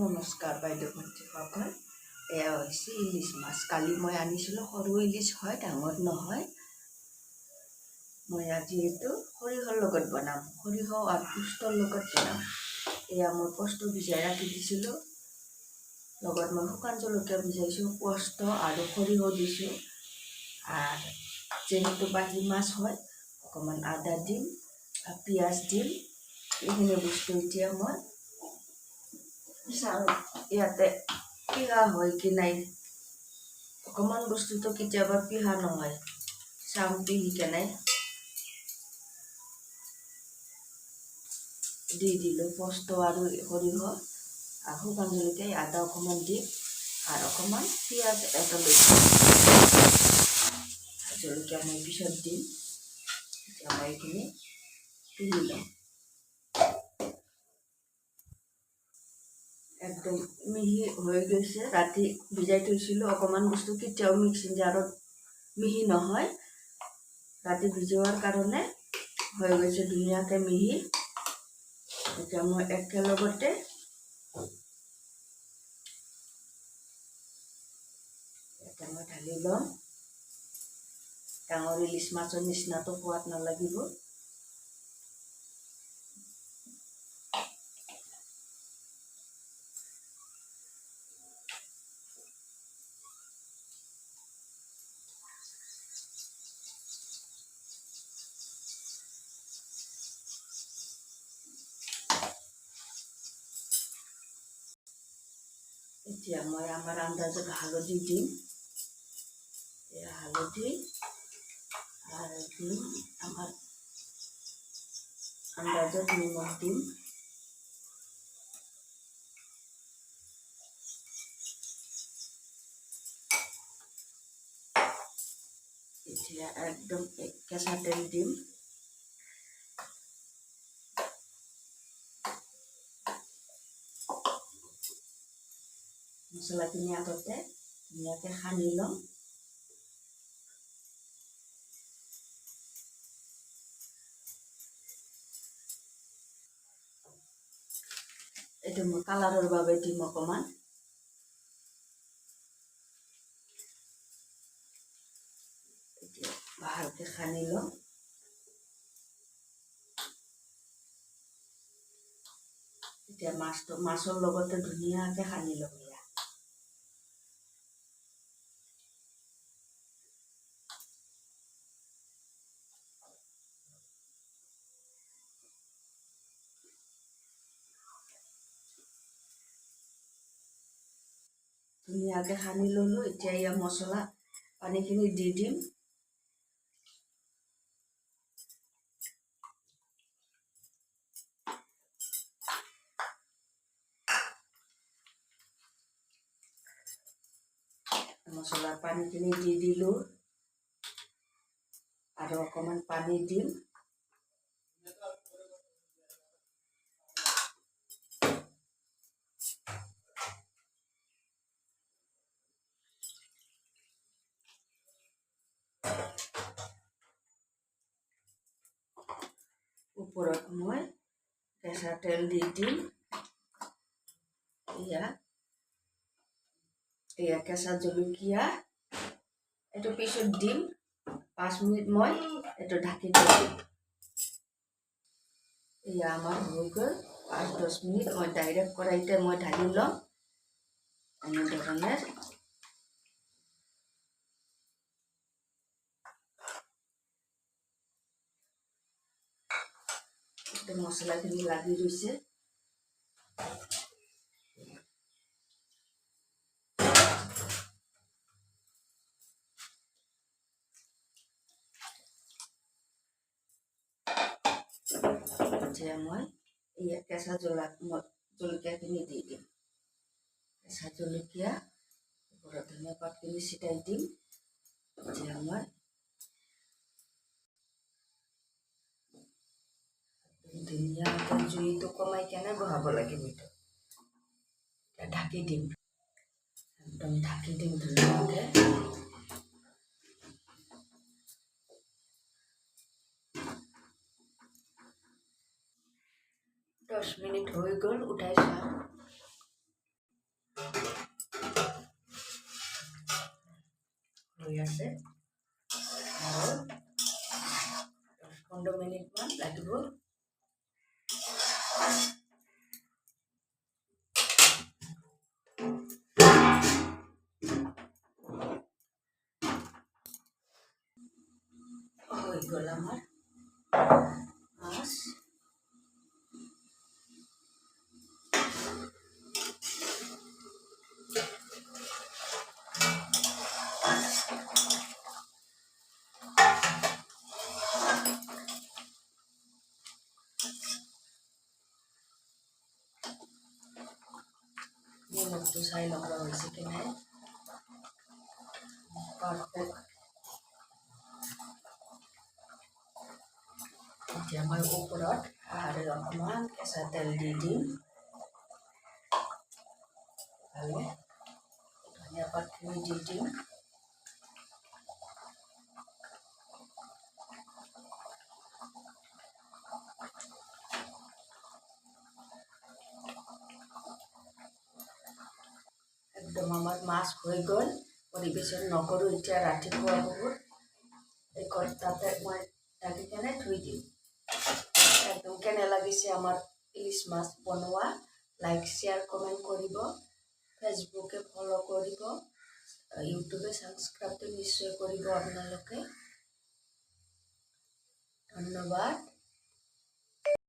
নমস্কাৰ বাইদেউ ভণ্টিসকল এয়া হৈছে ইলিচ মাছ। কালি মই আনিছিলোঁ, সৰু ইলিচ হয়, ডাঙৰ নহয়। মই আজি এইটো সৰিয়হৰ লগত বনাম। সৰিয়হ আৰু পোষ্টৰ লগত বনাম। এয়া মই পষ্ট ভিজাই ৰাখি দিছিলোঁ। লগত মই শুকান জলকীয়া ভিজাইছোঁ, পষ্ট আৰু সৰিয়হ দিছোঁ। আৰু যিহেতু বাহি মাছ হয়, অকণমান আদা দিম পিঁয়াজ দিম। এইখিনি বস্তু এতিয়া মই ইয়াতে পিহা হয় কি নাই অকণমান বস্তুটো কেতিয়াবা পিহা নহয় চাম পিহি কেনে দি দিলোঁ পষ্ট আৰু সৰিয়হ আৰু শুকান জলকীয়া আদা অকণমান দিম আৰু অকণমান পিঁয়াজ এটা লৈছোঁ জলকীয়া মই পিছত দিম এতিয়া মই এইখিনি পিহি ল'ম একদম মিহি হৈ গৈছে। ৰাতি ভিজাই থৈছিলোঁ অকণমান বস্তু কেতিয়াও মিক্সিং জাৰত মিহি নহয়। ৰাতি ভিজোৱাৰ কাৰণে হৈ গৈছে ধুনীয়াকৈ মিহি। এতিয়া মই একেলগতে এতিয়া মই ঢালি ল'ম। ডাঙৰ ইলিচ মাছৰ নিচিনাটো সোৱাদ নালাগিব। এতিয়া মই আমাৰ আন্দাজত হালধি দিম এয়া হালধি আৰু দিম আমাৰ আন্দাজত নিমখ এতিয়া একদম এক কেঁচা তেল দিম মছলাখিনি আগতে ধুনীয়াকৈ সানি ল'ম এইটো মই কালাৰৰ বাবে দিম অকণমান এতিয়া ভালকৈ সানি ল'ম এতিয়া মাছটো মাছৰ লগতে ধুনীয়াকৈ সানি ল'ম এয়া ধুনীয়াকৈ সানি ল'লোঁ এতিয়া ইয়াৰ মছলা পানীখিনি দি দিম মছলাৰ পানীখিনি দি দিলোঁ আৰু অকণমান পানী দিম ওপৰত মই কেঁচা তেল দি দিম এয়া এয়া কেঁচা জলকীয়া। এইটো পিছত দিম পাঁচ মিনিট মই এইটো ঢাকি দিম এয়া আমাৰ হৈ গ'ল। পাঁচ দহ মিনিট মই ডাইৰেক্ট কৰাইতে মই ঢালি ল'ম। এনেধৰণে মছলাখিনি লাগি গৈছে এতিয়া মই এই কেঁচা জ্বলা জলকীয়াখিনি দি দিম কেঁচা জলকীয়া ওপৰত ধনিয়া পাতখিনি ছিটাই দিম এতিয়া মই ধুনীয়া জুইটো কমাই কেনে বহাব লাগিব এইটো ঢাকি দিম। একদম ঢাকি দিম ধুনীয়াকৈ। দহ মিনিট হৈ গ'ল, উঠাই চাওঁ হৈ আছে। আৰু হৈ গ'ল আমাৰ মাছ নিমখটো চাই ল'ব হৈছে কি নাই পাৰফেক্ট মই ওপৰত আৰু অকণমান কেঁচা তেল দি দিম আৰু ধনিয়া পাতখিনি দি দিম একদম আমার মাছ হৈ গ'ল পৰিৱেশন নকৰোঁ এতিয়া ৰাতিপুৱা বহুত এই ঘৰত তাতে মই ঢাকি কেনে থৈ দিম একদম কেনে লাগিছে আমার ইলিশ মাছ বনোৱা লাইক শ্বেয়াৰ কমেণ্ট কৰিব ফেচবুকে ফ'ল' কৰিব ইউটিউবে ছাবস্ক্ৰাইবটো নিশ্চয় কৰিব আপোনালোকে। ধন্যবাদ।